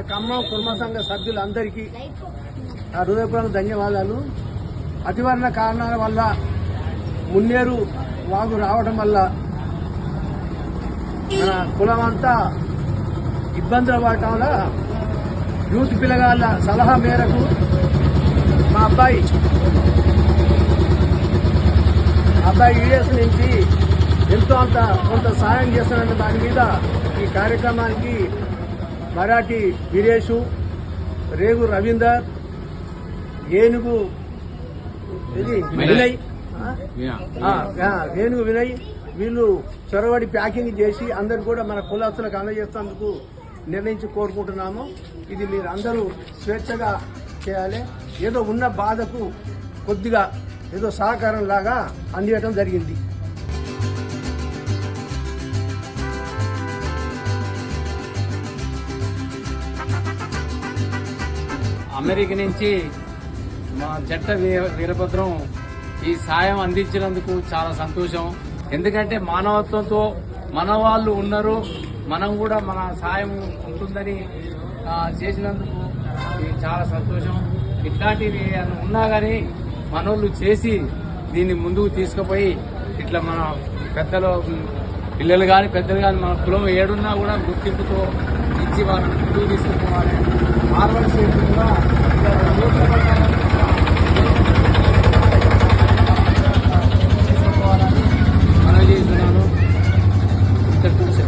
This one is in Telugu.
మన ఖమ్మం కుర్మ సంఘ సభ్యులందరికీ నా హృదయపూర్వక ధన్యవాదాలు. అతివర్ణ కారణాల వల్ల మున్నేరు వాగు రావడం వల్ల మన కులం అంతా ఇబ్బందుల పడటం వల్ల యూత్ పిల్లగాళ్ళ సలహా మేరకు మా అబ్బాయి అబ్బాయి ఈడేస్ నుంచి ఎంతో అంత కొంత సాయం చేస్తున్న దాని మీద ఈ కార్యక్రమానికి మరాఠీ వీరేషు రేగు రవీందర్ ఏనుగు ఇది వినయ్. ఏనుగు వినయ్. వీళ్ళు చొరబడి ప్యాకింగ్ చేసి అందరు కూడా మన కులస్తులకు అందజేసేందుకు నిర్ణయించి కోరుకుంటున్నాము. ఇది మీరు అందరూ స్వేచ్ఛగా చేయాలి. ఏదో ఉన్న బాధకు కొద్దిగా ఏదో సహకారం లాగా అందియటం జరిగింది. అమెరికా నుంచి మా జట్ట వీరభద్రం ఈ సాయం అందించినందుకు చాలా సంతోషం. ఎందుకంటే మానవత్వంతో మన వాళ్ళు ఉన్నారు. మనం కూడా మన సాయం ఉంటుందని చేసినందుకు చాలా సంతోషం. ఇట్లాంటివి ఏమైనా ఉన్నా కానీ మనోళ్ళు చేసి దీన్ని ముందుకు తీసుకుపోయి ఇట్లా మన పెద్దలు పిల్లలు కానీ పెద్దలు కానీ మన కులం ఏడున్నా కూడా గుర్తింపుతో ఇచ్చి వాళ్ళని ముందుకు తీసుకుపోవాలి. Картошка.